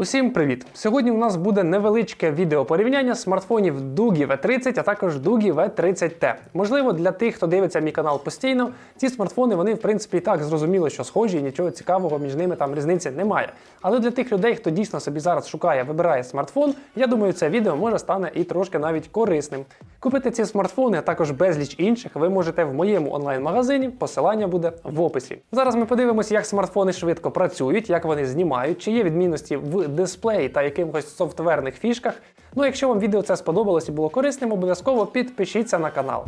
Усім привіт! Сьогодні у нас буде невеличке відео порівняння смартфонів Дугі V30, а також Дугі V30T. Можливо, для тих, хто дивиться мій канал постійно, ці смартфони вони в принципі і так зрозуміло, що схожі, і нічого цікавого між ними там різниці немає. Але для тих людей, хто дійсно собі зараз шукає, вибирає смартфон, я думаю, це відео може стане і трошки навіть корисним. Купити ці смартфони, а також безліч інших, ви можете в моєму онлайн-магазині. Посилання буде в описі. Зараз ми подивимося, як смартфони швидко працюють, як вони знімають, чи є відмінності в дисплеї та якихось софтверних фішках. Ну, якщо вам відео це сподобалось і було корисним, обов'язково підпишіться на канал.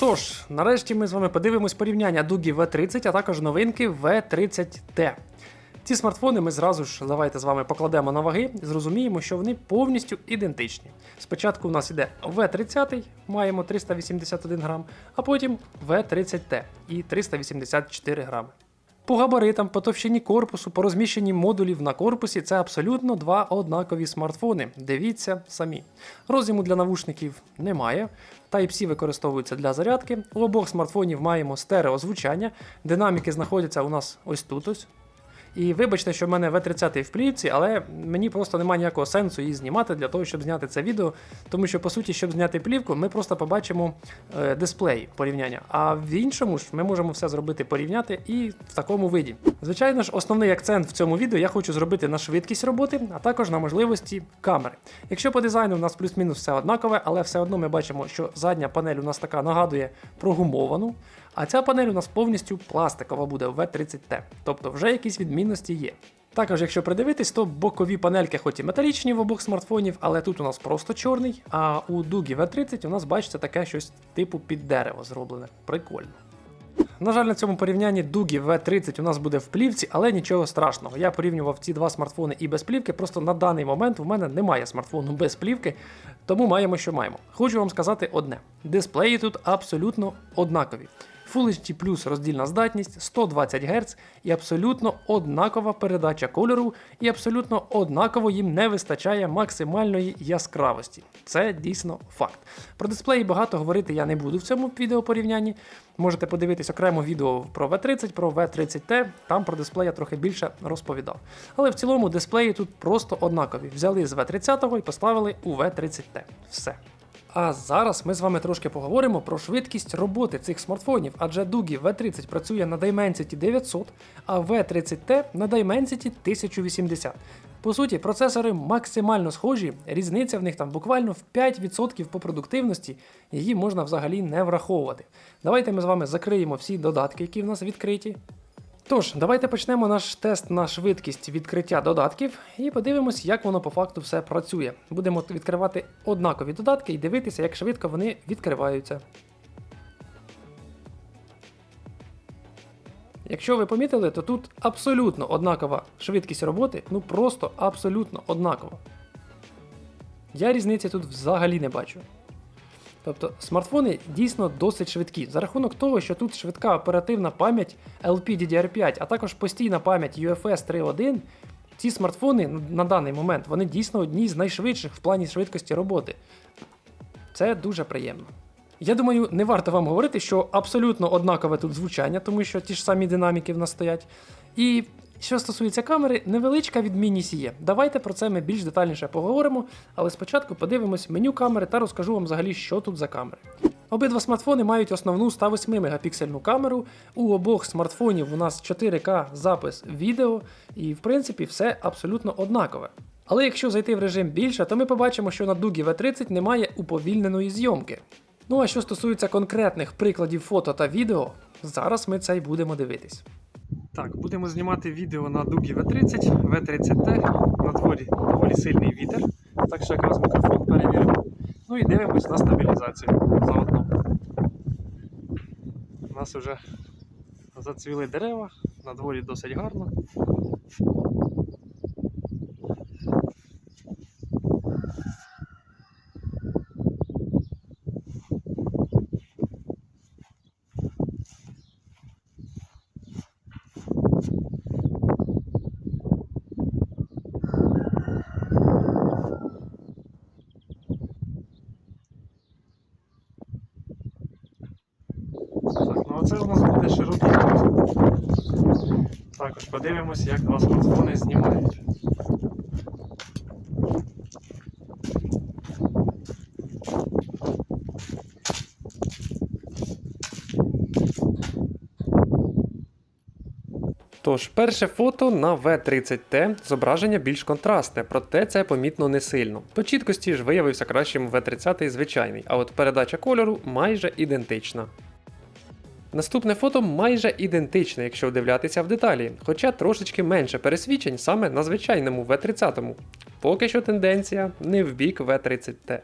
Тож, нарешті ми з вами подивимось порівняння Дугі V30, а також новинки V30T. Ці смартфони ми зразу ж давайте з вами покладемо на ваги і зрозуміємо, що вони повністю ідентичні. Спочатку у нас іде V30, маємо 381 грам, а потім V30T і 384 грами. По габаритам, по товщині корпусу, по розміщенні модулів на корпусі це абсолютно два однакові смартфони. Дивіться самі. Роз'єму для навушників немає. Type-C використовується для зарядки. У обох смартфонів маємо стереозвучання. Динаміки знаходяться у нас ось тут ось. І вибачте, що в мене V30 в плівці, але мені просто немає ніякого сенсу її знімати для того, щоб зняти це відео. Тому що, по суті, щоб зняти плівку, ми просто побачимо е, дисплей порівняння. А в іншому ж ми можемо все зробити порівняти і в такому виді. Звичайно ж, основний акцент в цьому відео я хочу зробити на швидкість роботи, а також на можливості камери. Якщо по дизайну у нас плюс-мінус все однакове, але все одно ми бачимо, що задня панель у нас така нагадує прогумовану. А ця панель у нас повністю пластикова буде в V30T, тобто вже якісь відмінності є. Також, якщо придивитись, то бокові панельки, хоч і металічні в обох смартфонів, але тут у нас просто чорний, а у Дугі V30 у нас бачите таке щось типу під дерево зроблене. Прикольно. На жаль, на цьому порівнянні Дугі V30 у нас буде в плівці, але нічого страшного. Я порівнював ці два смартфони і без плівки. Просто на даний момент у мене немає смартфону без плівки, тому маємо, що маємо. Хочу вам сказати одне: дисплеї тут абсолютно однакові. Full HD роздільна здатність 120 Гц і абсолютно однакова передача кольору, і абсолютно однаково їм не вистачає максимальної яскравості. Це дійсно факт. Про дисплеї багато говорити я не буду в цьому відеопорівнянні. Можете подивитись окремо відео про V30, про V30T, там про дисплеї я трохи більше розповідав. Але в цілому дисплеї тут просто однакові. Взяли з V30 і поставили у V30T. Все. А зараз ми з вами трошки поговоримо про швидкість роботи цих смартфонів, адже Дугі V30 працює на Dimensity 900, а V30T на Dimensity 1080. По суті, процесори максимально схожі, різниця в них там буквально в 5% по продуктивності, її можна взагалі не враховувати. Давайте ми з вами закриємо всі додатки, які в нас відкриті. Тож, давайте почнемо наш тест на швидкість відкриття додатків і подивимось, як воно по факту все працює. Будемо відкривати однакові додатки і дивитися, як швидко вони відкриваються. Якщо ви помітили, то тут абсолютно однакова швидкість роботи, ну просто абсолютно однакова. Я різниці тут взагалі не бачу. Тобто смартфони дійсно досить швидкі за рахунок того, що тут швидка оперативна пам'ять LPDDR5, а також постійна пам'ять UFS 3.1. Ці смартфони на даний момент вони дійсно одні з найшвидших в плані швидкості роботи. Це дуже приємно. Я думаю, не варто вам говорити, що абсолютно однакове тут звучання, тому що ті ж самі динаміки в нас стоять. І що стосується камери, невеличка відмінність є. Давайте про це ми більш детальніше поговоримо, але спочатку подивимось меню камери та розкажу вам взагалі, що тут за камери. Обидва смартфони мають основну 108 мегапіксельну камеру. У обох смартфонів у нас 4К запис відео, і в принципі все абсолютно однакове. Але якщо зайти в режим більше, то ми побачимо, що на Дугі V30 немає уповільненої зйомки. Ну а що стосується конкретних прикладів фото та відео, зараз ми це й будемо дивитись. Так, будемо знімати відео на Дугі В-30, В-30Т. На дворі доволі сильний вітер, так що якраз мікрофон перевіримо. Ну і дивимось на стабілізацію заодно. У нас вже зацвіли дерева, на дворі досить гарно. Ну Оце у нас буде широкий розгон. Також подивимось, як у нас розгони знімають. Тож, перше фото на V30T зображення більш контрастне, проте це помітно не сильно. По чіткості ж виявився кращим V30 звичайний, а от передача кольору майже ідентична. Наступне фото майже ідентичне, якщо вдивлятися в деталі, хоча трошечки менше пересвідчень саме на звичайному V30. Поки що тенденція не в бік V30T.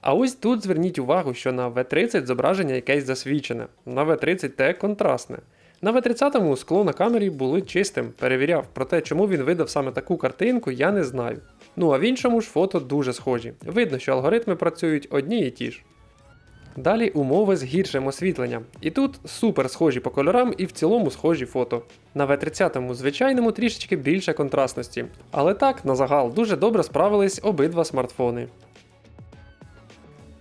А ось тут зверніть увагу, що на V30 зображення якесь засвічене, на V30T контрастне. На V30 скло на камері було чистим, перевіряв, проте чому він видав саме таку картинку, я не знаю. Ну а в іншому ж фото дуже схожі. Видно, що алгоритми працюють одні і ті ж. Далі умови з гіршим освітленням. І тут супер схожі по кольорам і в цілому схожі фото. На V30 звичайному трішечки більше контрастності. Але так, на загал, дуже добре справились обидва смартфони.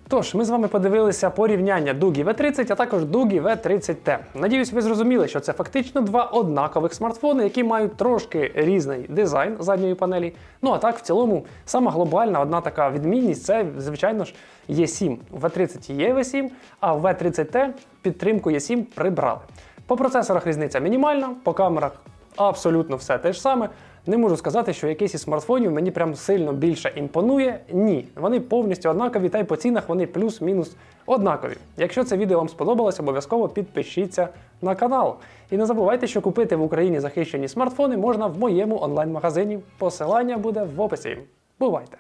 Тож, ми з вами подивилися порівняння Дугі V30, а також Дугі V30T. Надіюсь, ви зрозуміли, що це фактично два однакових смартфони, які мають трошки різний дизайн задньої панелі. Ну а так, в цілому, сама глобальна одна така відмінність це, звичайно ж, E7. У V30 є V7, а в V30T підтримку E7 прибрали. По процесорах різниця мінімальна, по камерах абсолютно все те ж саме. Не можу сказати, що якийсь із смартфонів мені прям сильно більше імпонує. Ні, вони повністю однакові, та й по цінах вони плюс-мінус однакові. Якщо це відео вам сподобалось, обов'язково підпишіться на канал. І не забувайте, що купити в Україні захищені смартфони можна в моєму онлайн-магазині. Посилання буде в описі. Бувайте!